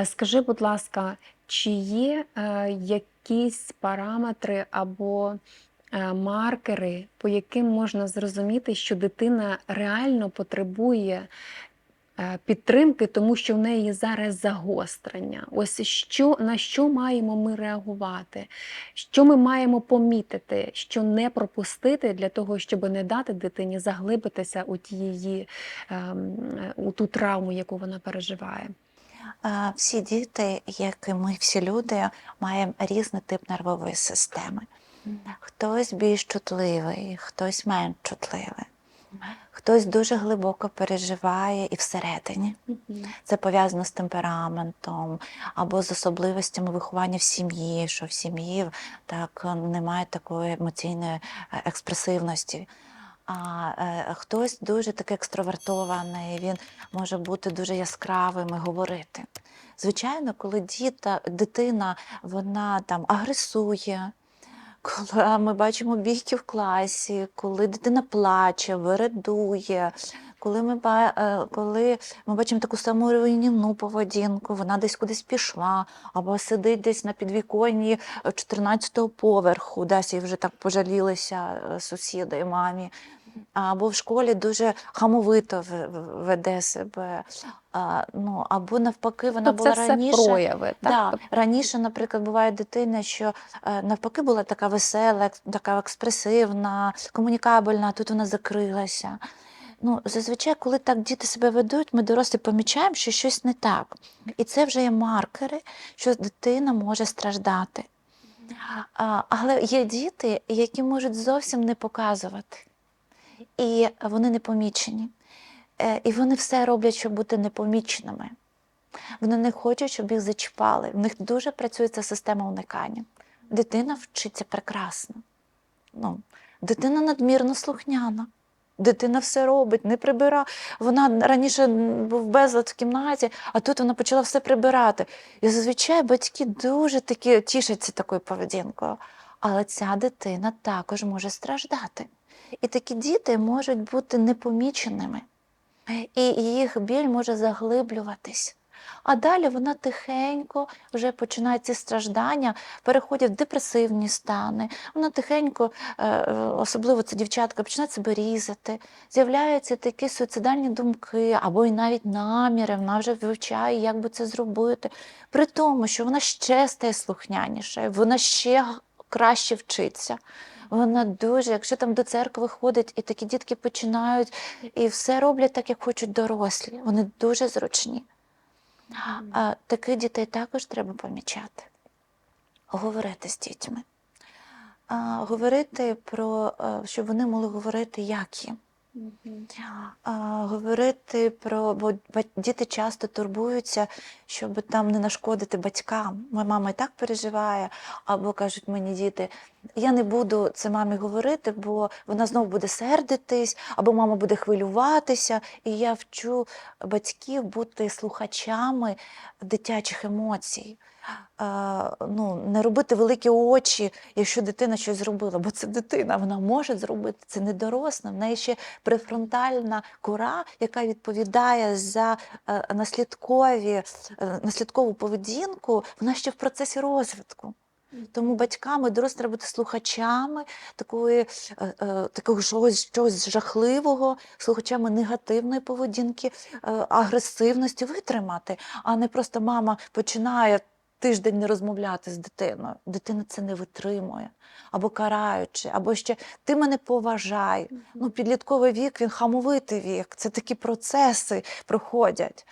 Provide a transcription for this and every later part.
Е, Скажи, будь ласка, чи є е, якісь параметри або е, маркери, по яким можна зрозуміти, що дитина реально потребує підтримки, тому що в неї зараз загострення? Ось що, на що маємо ми реагувати? Що ми маємо помітити, що не пропустити для того, щоб не дати дитині заглибитися у ті її ем, у ту травму, яку вона переживає? Всі діти, як і ми, всі люди, маємо різний тип нервової системи. Хтось більш чутливий, хтось менш чутливий, хтось дуже глибоко переживає і всередині. Це пов'язано з темпераментом або з особливостями виховання в сім'ї, що в сім'ї так немає такої емоційної е, експресивності. А е, хтось дуже такий екстровертований, він може бути дуже яскравим і говорити. Звичайно, коли діта, дитина вона там агресує, коли ми бачимо бійки в класі, коли дитина плаче, вирадує, коли ми, е, коли ми бачимо таку саму руйнівну поведінку, вона десь кудись пішла, або сидить десь на підвіконні 14-го поверху, десь їй вже так пожалілися е, сусіди і мамі. Або в школі дуже хамовито веде себе. А, ну, або навпаки, вона Тобто була це раніше. все прояви, так? Да, Тобто раніше, наприклад, буває дитина, що е, навпаки була така весела, така експресивна, комунікабельна, а тут вона закрилася. Ну, зазвичай, коли так діти себе ведуть, ми дорослі помічаємо, що щось не так. І це вже є маркери, що дитина може страждати. А, але є діти, які можуть зовсім не показувати, і вони не помічені. Е, І вони все роблять, щоб бути непоміченими. Вони не хочуть, щоб їх зачіпали. В них дуже працює ця система уникання. Дитина вчиться прекрасно. Ну, дитина надмірно слухняна. Дитина все робить, не прибира. Вона раніше був безлад в кімнаті, а тут вона почала все прибирати. І зазвичай батьки дуже такі тішаться такою поведінкою. Але ця дитина також може страждати. І такі діти можуть бути непоміченими, і їх біль може заглиблюватись. А далі вона тихенько вже починає ці страждання, переходить в депресивні стани. Вона тихенько, е, е, особливо це дівчатка, починає себе різати. З'являються такі суїцидальні думки або й навіть наміри. Вона вже вивчає, як би це зробити. При тому, що вона ще стає слухнянішою, вона ще краще вчиться. Вона дуже, якщо там до церкви ходить, і такі дітки починають і все роблять так, як хочуть дорослі. Вони дуже зручні. А, таких дітей також треба помічати, говорити з дітьми. А, говорити про, е, щоб вони могли говорити, як їм. А, говорити про, бо діти часто турбуються, щоб там не нашкодити батькам. Моя мама і так переживає, або кажуть мені діти, я не буду це мамі говорити, бо вона знову буде сердитись, або мама буде хвилюватися. І я вчу батьків бути слухачами дитячих емоцій. Ну, не робити великі очі, якщо дитина щось зробила, бо це дитина, вона може зробити, це не доросла. В неї ще префронтальна кора, яка відповідає за е, наслідкові, е, наслідкову поведінку, вона ще в процесі розвитку. Тому батькам і дорослим треба бути слухачами такої, е, такого чогось, чогось жахливого, слухачами негативної поведінки, агресивності витримати, а не просто мама починає тиждень не розмовляти з дитиною. Дитина це не витримує, або караючи, або ще ти мене поважай. Ну, підлітковий вік, він хамовитий вік. Це такі процеси проходять.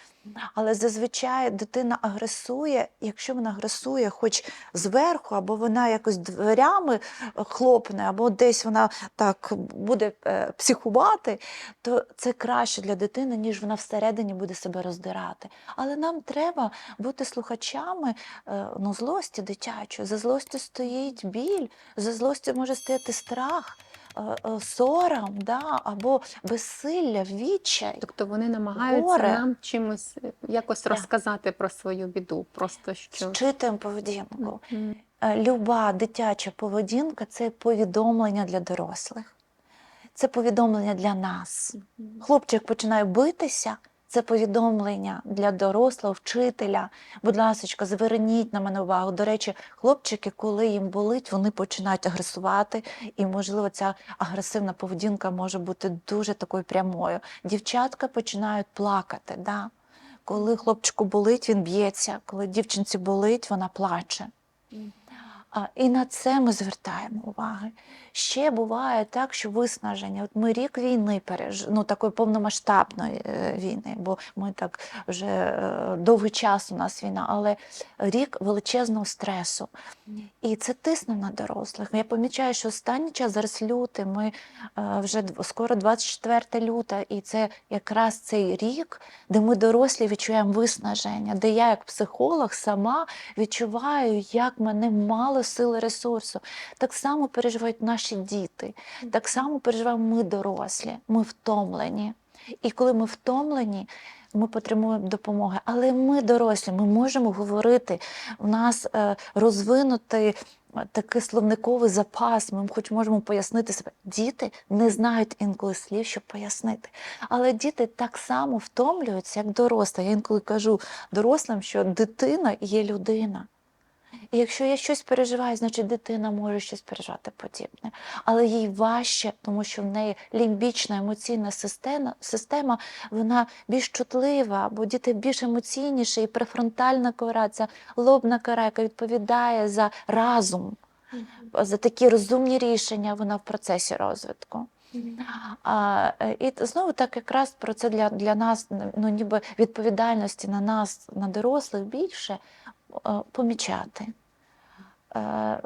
Але зазвичай дитина агресує, якщо вона агресує хоч зверху, або вона якось дверями е, хлопне, або десь вона так буде е, психувати, то це краще для дитини, ніж вона всередині буде себе роздирати. Але нам треба бути слухачами е, ну, злості дитячої. За злостю стоїть біль, за злостю може стояти страх. Е, е, Сором, да, або безсилля, відчай. Тобто вони намагаються Горе. нам чимось е, якось Так. розказати про свою біду. Просто що Вчити поведінку. Mm -hmm. Люба дитяча поведінка це повідомлення для дорослих. Це повідомлення для нас. Мгм. Хлопчик починає битися, Це повідомлення для дорослого вчителя. Будь ласка, зверніть на мене увагу. До речі, хлопчики, коли їм болить, вони починають агресувати, і, можливо, ця агресивна поведінка може бути дуже такою прямою. Дівчатка починають плакати. Да? Коли хлопчику болить, він б'ється. Коли дівчинці болить, вона плаче. І на це ми звертаємо уваги. Ще буває так, що виснаження. От ми рік війни переж... ну такої повномасштабної е, війни, бо ми так вже е, довгий час у нас війна, але рік величезного стресу. І це тисне на дорослих. Я помічаю, що останній час зараз лютий, ми е, вже скоро 24 люта, і це якраз цей рік, де ми дорослі відчуваємо виснаження, де я, як психолог, сама відчуваю, як мене мало сили ресурсу. Так само переживають наші діти, так само переживаємо ми дорослі, ми втомлені. І коли ми втомлені, ми потребуємо допомоги. Але ми дорослі, ми можемо говорити. У нас е, розвинутий е, такий словниковий запас. Ми хоч можемо пояснити себе. Діти не знають інколи слів, щоб пояснити. Але діти так само втомлюються, як дорослі. Я інколи кажу дорослим, що дитина є людина. І якщо я щось переживаю, значить дитина може щось переживати подібне. Але їй важче, тому що в неї лімбічна емоційна система, система вона більш чутлива, бо діти більш емоційніші, і префронтальна кора, ця лобна кора, яка відповідає за разум, за такі розумні рішення, вона в процесі розвитку. А, е, і знову так якраз про це для, для нас, ну ніби відповідальності на нас, на дорослих більше помічати. Е,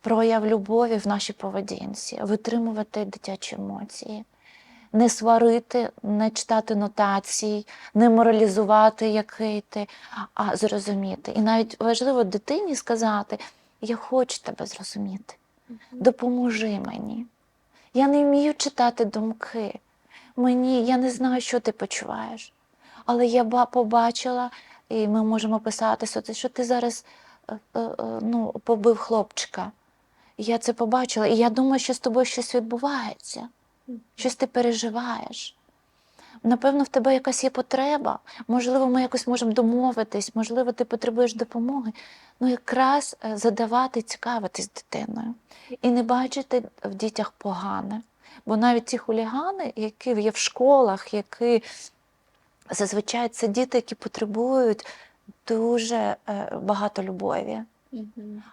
Прояв любові в нашій поведінці, витримувати дитячі емоції, не сварити, не читати нотацій, не моралізувати, який ти, а зрозуміти. І навіть важливо дитині сказати: Я хочу тебе зрозуміти, допоможи мені. Я не вмію читати думки. Мені я не знаю, що ти почуваєш. Але я побачила, і ми можемо писатися, що ти зараз е, е, е, ну, побив хлопчика. І Я це побачила, і я думаю, що з тобою щось відбувається, щось ти переживаєш. Напевно, в тебе якась є потреба, можливо, ми якось можемо домовитись, можливо, ти потребуєш допомоги. Ну, якраз задавати, цікавитись дитиною і не бачити в дітях погане. Бо навіть ті хулігани, які є в школах, які зазвичай це діти, які потребують дуже е, багато любові.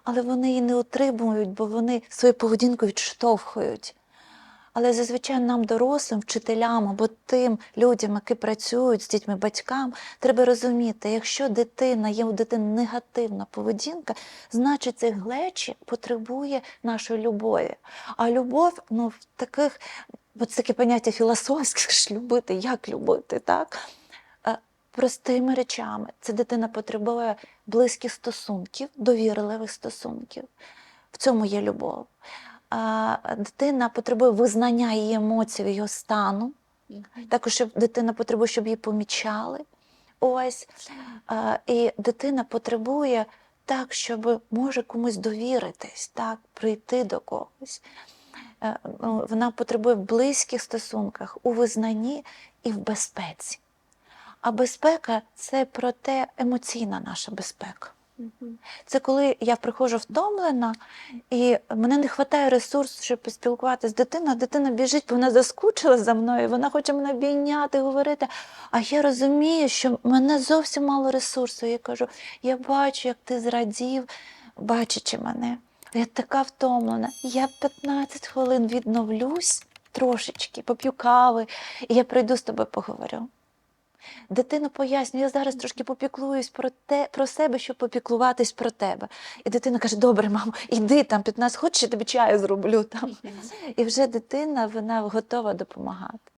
Але вони її не отримують, бо вони свою поведінку відштовхують. Але зазвичай нам, дорослим, вчителям або тим людям, які працюють з дітьми, батькам, треба розуміти, якщо дитина є у дитини негативна поведінка, значить цей глечик потребує нашої любові. А любов, ну, в таких, це таке поняття філософське, любити, як любити, так? Простими речами. Це дитина потребує близьких стосунків, довірливих стосунків. В цьому є любов. А дитина потребує визнання її емоцій, її стану. Також дитина потребує, щоб її помічали. Ось. А, і дитина потребує так, щоб може комусь довіритись, так, прийти до когось. Е, ну, Вона потребує в близьких стосунках, у визнанні і в безпеці. А безпека це про те емоційна наша безпека. Це коли я приходжу втомлена, і мене не вистачає ресурсу, щоб поспілкуватися з дитиною. Дитина біжить, бо вона заскучила за мною, вона хоче мене обійняти, говорити. А я розумію, що в мене зовсім мало ресурсу. Я кажу, я бачу, як ти зрадів, бачачи мене. Я така втомлена. Я 15 хвилин відновлюсь трошечки, поп'ю кави, і я прийду з тобою поговорю. Дитина пояснює, я зараз трошки попіклуюсь про те, про себе, щоб попіклуватись про тебе. І дитина каже: Добре, мамо, іди там 15, хочеш, я тобі чаю зроблю там. І вже дитина вона готова допомагати.